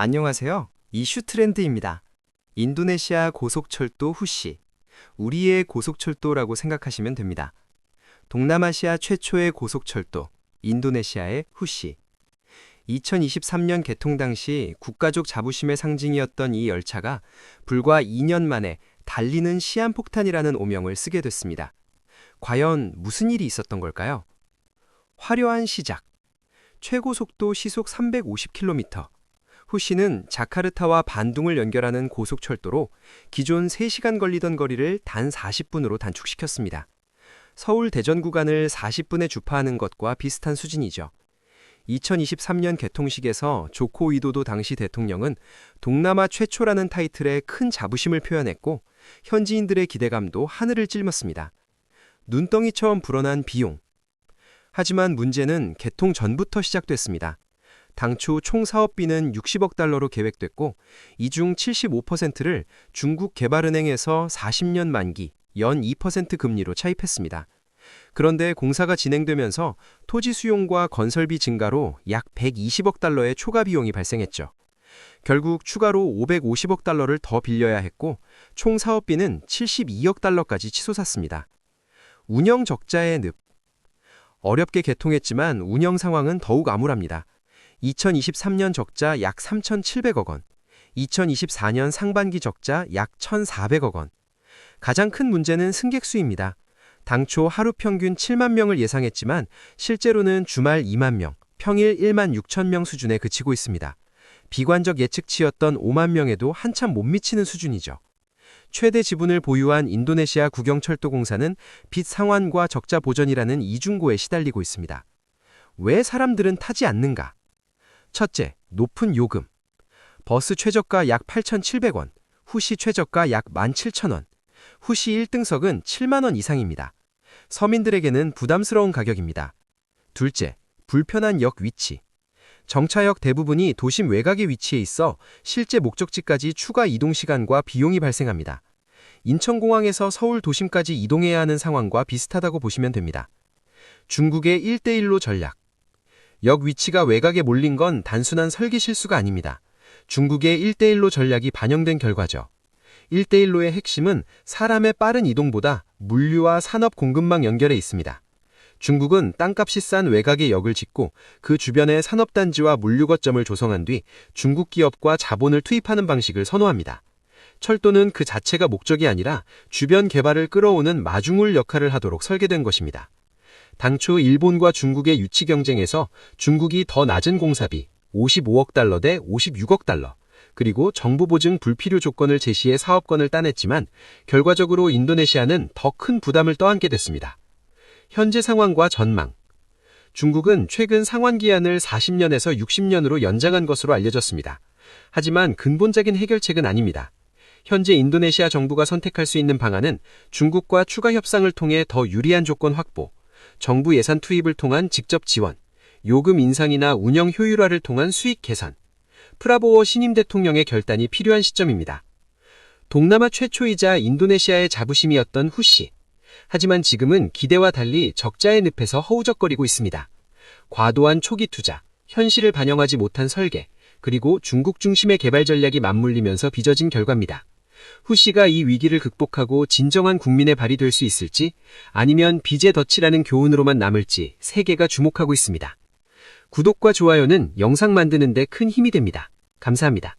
안녕하세요. 이슈 트렌드입니다. 인도네시아 고속철도 후시. 우리의 고속철도라고 생각하시면 됩니다. 동남아시아 최초의 고속철도, 인도네시아의 후시. 2023년 개통 당시 국가적 자부심의 상징이었던 이 열차가 불과 2년 만에 달리는 시한폭탄이라는 오명을 쓰게 됐습니다. 과연 무슨 일이 있었던 걸까요? 화려한 시작. 최고 속도 시속 350km. 후시는 자카르타와 반둥을 연결하는 고속철도로 기존 3시간 걸리던 거리를 단 40분으로 단축시켰습니다. 서울 대전 구간을 40분에 주파하는 것과 비슷한 수준이죠. 2023년 개통식에서 조코 위도도 당시 대통령은 동남아 최초라는 타이틀에 큰 자부심을 표현했고 현지인들의 기대감도 하늘을 찔렀습니다. 눈덩이처럼 불어난 비용. 하지만 문제는 개통 전부터 시작됐습니다. 당초 총 사업비는 60억 달러로 계획됐고 이 중 75%를 중국 개발은행에서 40년 만기 연 2% 금리로 차입했습니다. 그런데 공사가 진행되면서 토지 수용과 건설비 증가로 약 120억 달러의 초과 비용이 발생했죠. 결국 추가로 550억 달러를 더 빌려야 했고 총 사업비는 72억 달러까지 치솟았습니다. 운영 적자의 늪. 어렵게 개통했지만 운영 상황은 더욱 암울합니다. 2023년 적자 약 3,700억 원, 2024년 상반기 적자 약 1,400억 원. 가장 큰 문제는 승객 수입니다. 당초 하루 평균 7만 명을 예상했지만 실제로는 주말 2만 명, 평일 1만 6천 명 수준에 그치고 있습니다. 비관적 예측치였던 5만 명에도 한참 못 미치는 수준이죠. 최대 지분을 보유한 인도네시아 국영철도공사는 빚 상환과 적자 보전이라는 이중고에 시달리고 있습니다. 왜 사람들은 타지 않는가? 첫째, 높은 요금. 버스 최저가 약 8,700원, 후시 최저가 약 17,000원, 후시 1등석은 7만원 이상입니다. 서민들에게는 부담스러운 가격입니다. 둘째, 불편한 역 위치. 정차역 대부분이 도심 외곽에 위치해 있어 실제 목적지까지 추가 이동 시간과 비용이 발생합니다. 인천공항에서 서울 도심까지 이동해야 하는 상황과 비슷하다고 보시면 됩니다. 중국의 1대1로 전략. 역 위치가 외곽에 몰린 건 단순한 설계 실수가 아닙니다. 중국의 1대1로 전략이 반영된 결과죠. 1대1로의 핵심은 사람의 빠른 이동보다 물류와 산업 공급망 연결에 있습니다. 중국은 땅값이 싼 외곽의 역을 짓고 그 주변에 산업단지와 물류 거점을 조성한 뒤 중국 기업과 자본을 투입하는 방식을 선호합니다. 철도는 그 자체가 목적이 아니라 주변 개발을 끌어오는 마중물 역할을 하도록 설계된 것입니다. 당초 일본과 중국의 유치 경쟁에서 중국이 더 낮은 공사비 55억 달러 대 56억 달러, 그리고 정부 보증 불필요 조건을 제시해 사업권을 따냈지만 결과적으로 인도네시아는 더 큰 부담을 떠안게 됐습니다. 현재 상황과 전망. 중국은 최근 상환 기한을 40년에서 60년으로 연장한 것으로 알려졌습니다. 하지만 근본적인 해결책은 아닙니다. 현재 인도네시아 정부가 선택할 수 있는 방안은 중국과 추가 협상을 통해 더 유리한 조건 확보, 정부 예산 투입을 통한 직접 지원, 요금 인상이나 운영 효율화를 통한 수익 개선, 프라보어 신임 대통령의 결단이 필요한 시점입니다. 동남아 최초이자 인도네시아의 자부심이었던 후시. 하지만 지금은 기대와 달리 적자의 늪에서 허우적거리고 있습니다. 과도한 초기 투자, 현실을 반영하지 못한 설계, 그리고 중국 중심의 개발 전략이 맞물리면서 빚어진 결과입니다. 후시가 이 위기를 극복하고 진정한 국민의 발이 될 수 있을지 아니면 빚의 덫이라는 교훈으로만 남을지 세계가 주목하고 있습니다. 구독과 좋아요는 영상 만드는 데 큰 힘이 됩니다. 감사합니다.